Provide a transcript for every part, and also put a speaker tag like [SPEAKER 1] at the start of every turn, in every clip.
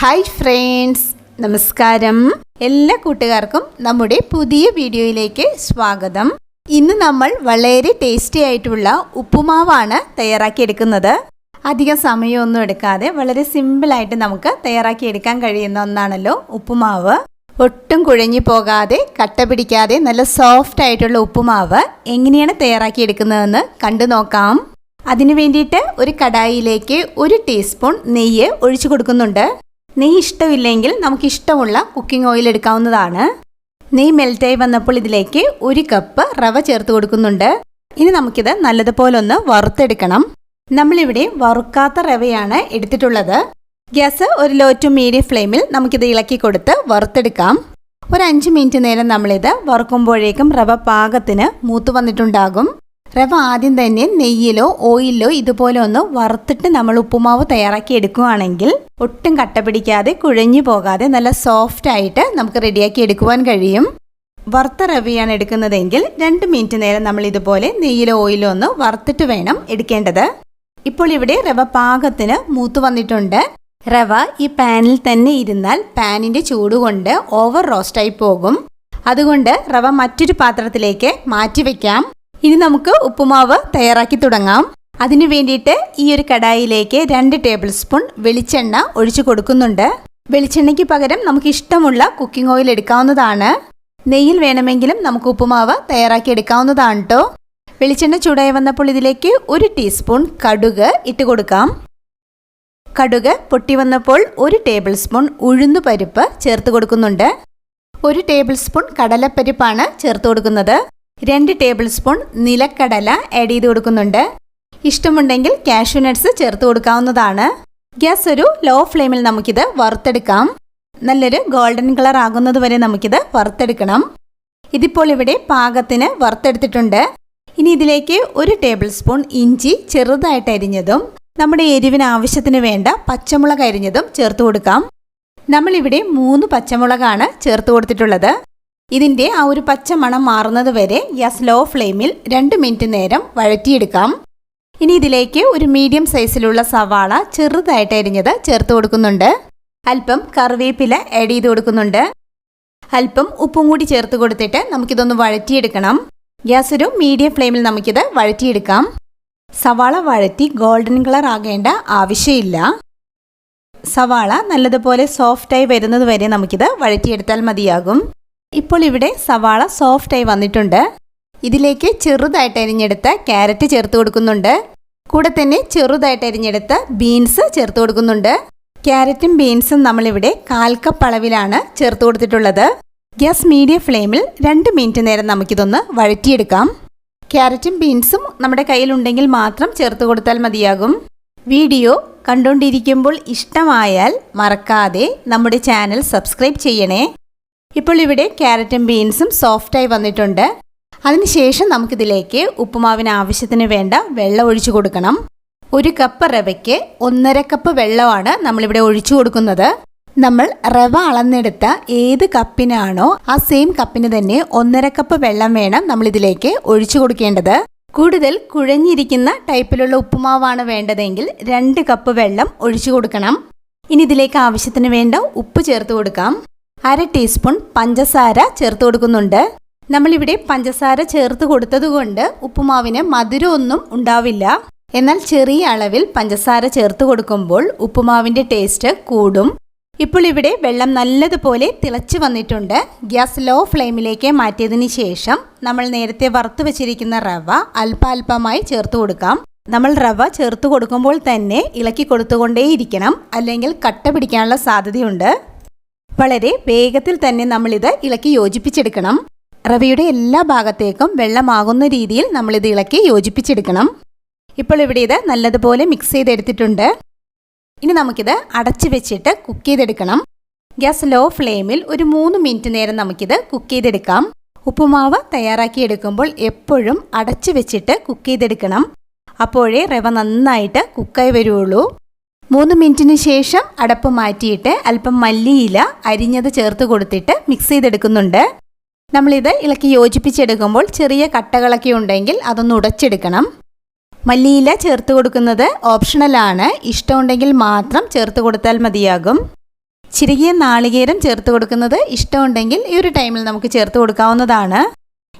[SPEAKER 1] Hi friends നമസ്കാരം. എല്ലാ കൂട്ടുകാർക്കും നമ്മുടെ പുതിയ വീഡിയോയിലേക്ക് സ്വാഗതം. ഇന്ന് നമ്മൾ വളരെ ടേസ്റ്റി ആയിട്ടുള്ള ഉപ്പുമാവാണ് തയ്യാറാക്കിയെടുക്കുന്നത്. അധികം സമയമൊന്നും എടുക്കാതെ വളരെ സിമ്പിളായിട്ട് നമുക്ക് തയ്യാറാക്കിയെടുക്കാൻ കഴിയുന്ന ഒന്നാണല്ലോ ഉപ്പുമാവ്. ഒട്ടും കുഴഞ്ഞു പോകാതെ കട്ട പിടിക്കാതെ നല്ല സോഫ്റ്റ് ആയിട്ടുള്ള ഉപ്പുമാവ് എങ്ങനെയാണ് തയ്യാറാക്കിയെടുക്കുന്നതെന്ന് കണ്ടു നോക്കാം. അതിനു വേണ്ടിയിട്ട് ഒരു കടായിലേക്ക് ഒരു ടീസ്പൂൺ നെയ്യ് ഒഴിച്ചു കൊടുക്കുന്നുണ്ട്. നെയ്യ് ഇഷ്ടമില്ലെങ്കിൽ നമുക്ക് ഇഷ്ടമുള്ള കുക്കിംഗ് ഓയിൽ എടുക്കാവുന്നതാണ്. നെയ്യ് മെൽറ്റായി വന്നപ്പോൾ ഇതിലേക്ക് ഒരു കപ്പ് റവ ചേർത്ത് കൊടുക്കുന്നുണ്ട്. ഇനി നമുക്കിത് നല്ലതുപോലെ ഒന്ന് വറുത്തെടുക്കണം. നമ്മളിവിടെ വറുക്കാത്ത റവയാണ് എടുത്തിട്ടുള്ളത്. ഗ്യാസ് ഒരു ലോ ടു മീഡിയം ഫ്ലെയിമിൽ നമുക്കിത് ഇളക്കി കൊടുത്ത് വറുത്തെടുക്കാം. ഒരു അഞ്ച് മിനിറ്റ് നേരം നമ്മളിത് വറുക്കുമ്പോഴേക്കും റവ പാകത്തിന് മൂത്ത് വന്നിട്ടുണ്ടാകും. റവ ആദ്യം തന്നെ നെയ്യിലോ ഓയിലോ ഇതുപോലെ ഒന്ന് വറുത്തിട്ട് നമ്മൾ ഉപ്പുമാവ് തയ്യാറാക്കി എടുക്കുകയാണെങ്കിൽ ഒട്ടും കട്ട പിടിക്കാതെ കുഴഞ്ഞു പോകാതെ നല്ല സോഫ്റ്റ് ആയിട്ട് നമുക്ക് റെഡിയാക്കി എടുക്കുവാൻ കഴിയും. വറുത്ത റവയാണ് എടുക്കുന്നതെങ്കിൽ രണ്ട് മിനിറ്റ് നേരം നമ്മൾ ഇതുപോലെ നെയ്യിലോ ഓയിലോ ഒന്ന് വറുത്തിട്ട് വേണം എടുക്കേണ്ടത്. ഇപ്പോൾ ഇവിടെ റവ പാകത്തിന് മൂത്ത് വന്നിട്ടുണ്ട്. റവ ഈ പാനിൽ തന്നെ ഇരുന്നാൽ പാനിന്റെ ചൂട് കൊണ്ട് ഓവർ റോസ്റ്റായി പോകും. അതുകൊണ്ട് റവ മറ്റൊരു പാത്രത്തിലേക്ക് മാറ്റി വെക്കാം. ഇനി നമുക്ക് ഉപ്പുമാവ് തയ്യാറാക്കി തുടങ്ങാം. അതിനു വേണ്ടിയിട്ട് ഈ ഒരു കടായിലേക്ക് രണ്ട് ടേബിൾ സ്പൂൺ വെളിച്ചെണ്ണ ഒഴിച്ചു കൊടുക്കുന്നുണ്ട്. വെളിച്ചെണ്ണയ്ക്ക് പകരം നമുക്ക് ഇഷ്ടമുള്ള കുക്കിംഗ് ഓയിൽ എടുക്കാവുന്നതാണ്. നെയ്യിൽ വേണമെങ്കിലും നമുക്ക് ഉപ്പുമാവ് തയ്യാറാക്കി എടുക്കാവുന്നതാണ് കേട്ടോ വെളിച്ചെണ്ണ ചൂടായി വന്നപ്പോൾ ഇതിലേക്ക് ഒരു ടീസ്പൂൺ കടുക് ഇട്ട് കൊടുക്കാം. കടുക് പൊട്ടി വന്നപ്പോൾ ഒരു ടേബിൾ സ്പൂൺ ഉഴുന്നു പരിപ്പ് ചേർത്ത് കൊടുക്കുന്നുണ്ട്. ഒരു ടേബിൾ സ്പൂൺ കടലപ്പരിപ്പാണ് ചേർത്ത് കൊടുക്കുന്നത്. രണ്ട് ടേബിൾ സ്പൂൺ നിലക്കടല ആഡ് ചെയ്ത് കൊടുക്കുന്നുണ്ട്. ഇഷ്ടമുണ്ടെങ്കിൽ കാഷ്യൂ നട്ട്സ് ചേർത്ത് കൊടുക്കാവുന്നതാണ്. ഗ്യാസ് ഒരു ലോ ഫ്ലെയിമിൽ നമുക്കിത് വറുത്തെടുക്കാം. നല്ലൊരു ഗോൾഡൻ കളർ ആകുന്നത് വരെ നമുക്കിത് വറുത്തെടുക്കണം. ഇതിപ്പോൾ ഇവിടെ പാകത്തിന് വറുത്തെടുത്തിട്ടുണ്ട്. ഇനി ഇതിലേക്ക് ഒരു ടേബിൾ സ്പൂൺ ഇഞ്ചി ചെറുതായിട്ട് അരിഞ്ഞതും നമ്മുടെ എരിവിന് ആവശ്യത്തിന് വേണ്ട പച്ചമുളക് അരിഞ്ഞതും ചേർത്ത് കൊടുക്കാം. നമ്മളിവിടെ മൂന്ന് പച്ചമുളകാണ് ചേർത്ത് കൊടുത്തിട്ടുള്ളത്. ഇതിന്റെ ആ ഒരു പച്ച മണം മാറുന്നത് വരെ ഗ്യാസ് ലോ ഫ്ലെയിമിൽ രണ്ട് മിനിറ്റ് നേരം വഴറ്റിയെടുക്കാം. ഇനി ഇതിലേക്ക് ഒരു മീഡിയം സൈസിലുള്ള സവാള ചെറുതായിട്ട് അരിഞ്ഞത് ചേർത്ത് കൊടുക്കുന്നുണ്ട്. അല്പം കറിവേപ്പില ആഡ് ചെയ്ത് കൊടുക്കുന്നുണ്ട്. അല്പം ഉപ്പും കൂടി ചേർത്ത് കൊടുത്തിട്ട് നമുക്കിതൊന്ന് വഴറ്റിയെടുക്കണം. ഗ്യാസ് ഒരു മീഡിയം ഫ്ലെയിമിൽ നമുക്കിത് വഴറ്റിയെടുക്കാം. സവാള വഴറ്റി ഗോൾഡൻ കളർ ആകേണ്ട ആവശ്യമില്ല. സവാള നല്ലതുപോലെ സോഫ്റ്റായി വരുന്നത് വരെ നമുക്കിത് വഴറ്റിയെടുത്താൽ മതിയാകും. ഇപ്പോൾ ഇവിടെ സവാള സോഫ്റ്റായി വന്നിട്ടുണ്ട്. ഇതിലേക്ക് ചെറുതായിട്ട് അരിഞ്ഞെടുത്ത ക്യാരറ്റ് ചേർത്ത് കൊടുക്കുന്നുണ്ട്. കൂടെ തന്നെ ചെറുതായിട്ട് അരിഞ്ഞെടുത്ത ബീൻസ് ചേർത്ത് കൊടുക്കുന്നുണ്ട്. ക്യാരറ്റും ബീൻസും നമ്മളിവിടെ കാൽ കപ്പ് അളവിലാണ് ചേർത്ത് കൊടുത്തിട്ടുള്ളത്. ഗ്യാസ് മീഡിയം ഫ്ലെയിമിൽ രണ്ട് മിനിറ്റ് നേരം നമുക്കിതൊന്ന് വഴറ്റിയെടുക്കാം. ക്യാരറ്റും ബീൻസും നമ്മുടെ കയ്യിലുണ്ടെങ്കിൽ മാത്രം ചേർത്ത് കൊടുത്താൽ മതിയാകും. വീഡിയോ കണ്ടുകൊണ്ടിരിക്കുമ്പോൾ ഇഷ്ടമായാൽ മറക്കാതെ നമ്മുടെ ചാനൽ സബ്സ്ക്രൈബ് ചെയ്യണേ. ഇപ്പോൾ ഇവിടെ ക്യാരറ്റും ബീൻസും സോഫ്റ്റായി വന്നിട്ടുണ്ട്. അതിനുശേഷം നമുക്കിതിലേക്ക് ഉപ്പുമാവിന് ആവശ്യത്തിന് വേണ്ട വെള്ളം ഒഴിച്ചു കൊടുക്കണം. ഒരു കപ്പ് റവയ്ക്ക് ഒന്നര കപ്പ് വെള്ളമാണ് നമ്മളിവിടെ ഒഴിച്ചു കൊടുക്കുന്നത്. നമ്മൾ റവ അളന്നെടുത്ത ഏത് കപ്പിനാണോ ആ സെയിം കപ്പിന് തന്നെ ഒന്നര കപ്പ് വെള്ളം വേണം നമ്മൾ ഇതിലേക്ക് ഒഴിച്ചു കൊടുക്കേണ്ടത്. കൂടുതൽ കുഴഞ്ഞിരിക്കുന്ന ടൈപ്പിലുള്ള ഉപ്പുമാവാണ് വേണ്ടതെങ്കിൽ രണ്ട് കപ്പ് വെള്ളം ഒഴിച്ചു കൊടുക്കണം. ഇനി ഇതിലേക്ക് ആവശ്യത്തിന് വേണ്ട ഉപ്പ് ചേർത്ത് കൊടുക്കാം. അര ടീസ്പൂൺ പഞ്ചസാര ചേർത്ത് കൊടുക്കുന്നുണ്ട്. നമ്മളിവിടെ പഞ്ചസാര ചേർത്ത് കൊടുത്തതുകൊണ്ട് ഉപ്പുമാവിന് മധുരമൊന്നും ഉണ്ടാവില്ല. എന്നാൽ ചെറിയ അളവിൽ പഞ്ചസാര ചേർത്ത് കൊടുക്കുമ്പോൾ ഉപ്പുമാവിന്റെ ടേസ്റ്റ് കൂടും. ഇപ്പോൾ ഇവിടെ വെള്ളം നല്ലതുപോലെ തിളച്ചു വന്നിട്ടുണ്ട്. ഗ്യാസ് ലോ ഫ്ലെയിമിലേക്ക് മാറ്റിയതിന് ശേഷം നമ്മൾ നേരത്തെ വറുത്ത് വെച്ചിരിക്കുന്ന റവ അല്പാൽപമായി ചേർത്ത് കൊടുക്കാം. നമ്മൾ റവ ചേർത്ത് കൊടുക്കുമ്പോൾ തന്നെ ഇളക്കി കൊടുത്തുകൊണ്ടേയിരിക്കണം. അല്ലെങ്കിൽ കട്ട പിടിക്കാനുള്ള സാധ്യതയുണ്ട്. വളരെ വേഗത്തിൽ തന്നെ നമ്മളിത് ഇളക്കി യോജിപ്പിച്ചെടുക്കണം. റവയുടെ എല്ലാ ഭാഗത്തേക്കും വെള്ളമാകുന്ന രീതിയിൽ നമ്മളിത് ഇളക്കി യോജിപ്പിച്ചെടുക്കണം. ഇപ്പോൾ ഇവിടെ ഇത് നല്ലതുപോലെ മിക്സ് ചെയ്തെടുത്തിട്ടുണ്ട്. ഇനി നമുക്കിത് അടച്ചു വെച്ചിട്ട് കുക്ക് ചെയ്തെടുക്കണം. ഗ്യാസ് ലോ ഫ്ലെയിമിൽ ഒരു മൂന്ന് മിനിറ്റ് നേരം നമുക്കിത് കുക്ക് ചെയ്തെടുക്കാം. ഉപ്പുമാവ് തയ്യാറാക്കിയെടുക്കുമ്പോൾ എപ്പോഴും അടച്ചു വെച്ചിട്ട് കുക്ക് ചെയ്തെടുക്കണം. അപ്പോഴേ റവ നന്നായിട്ട് കുക്കായി വരുള്ളൂ. മൂന്ന് മിനിറ്റിന് ശേഷം അടപ്പ് മാറ്റിയിട്ട് അല്പം മല്ലിയില അരിഞ്ഞത് ചേർത്ത് കൊടുത്തിട്ട് മിക്സ് ചെയ്തെടുക്കുന്നുണ്ട്. നമ്മളിത് ഇളക്കി യോജിപ്പിച്ചെടുക്കുമ്പോൾ ചെറിയ കട്ടകളൊക്കെ ഉണ്ടെങ്കിൽ അതൊന്ന് ഉടച്ചെടുക്കണം. മല്ലിയില ചേർത്ത് കൊടുക്കുന്നത് ഓപ്ഷണലാണ് ഇഷ്ടമുണ്ടെങ്കിൽ മാത്രം ചേർത്ത് കൊടുത്താൽ മതിയാകും. ചിരികിയ നാളികേരം ചേർത്ത് കൊടുക്കുന്നത് ഇഷ്ടമുണ്ടെങ്കിൽ ഈ ഒരു ടൈമിൽ നമുക്ക് ചേർത്ത് കൊടുക്കാവുന്നതാണ്.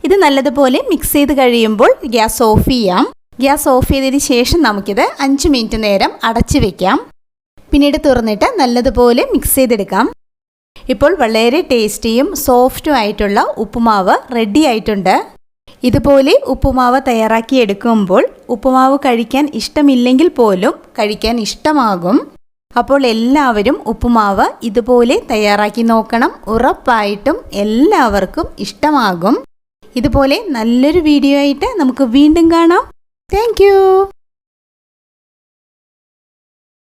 [SPEAKER 1] ഇത് നല്ലതുപോലെ മിക്സ് ചെയ്ത് കഴിയുമ്പോൾ ഗ്യാസ് ഓഫ് ചെയ്യാം. ഗ്യാസ് ഓഫ് ചെയ്തതിന് ശേഷം നമുക്കിത് അഞ്ച് മിനിറ്റ് നേരം അടച്ചു വെക്കാം. പിന്നീട് തുറന്നിട്ട് നല്ലതുപോലെ മിക്സ് ചെയ്തെടുക്കാം. ഇപ്പോൾ വളരെ ടേസ്റ്റിയും സോഫ്റ്റും ആയിട്ടുള്ള ഉപ്പുമാവ് റെഡി ആയിട്ടുണ്ട്. ഇതുപോലെ ഉപ്പുമാവ് തയ്യാറാക്കി എടുക്കുമ്പോൾ ഉപ്പുമാവ് കഴിക്കാൻ ഇഷ്ടമില്ലെങ്കിൽ പോലും കഴിക്കാൻ ഇഷ്ടമാകും. അപ്പോൾ എല്ലാവരും ഉപ്പുമാവ് ഇതുപോലെ തയ്യാറാക്കി നോക്കണം. ഉറപ്പായിട്ടും എല്ലാവർക്കും ഇഷ്ടമാകും. ഇതുപോലെ നല്ലൊരു വീഡിയോ ആയിട്ട് നമുക്ക് വീണ്ടും കാണാം. Thank you.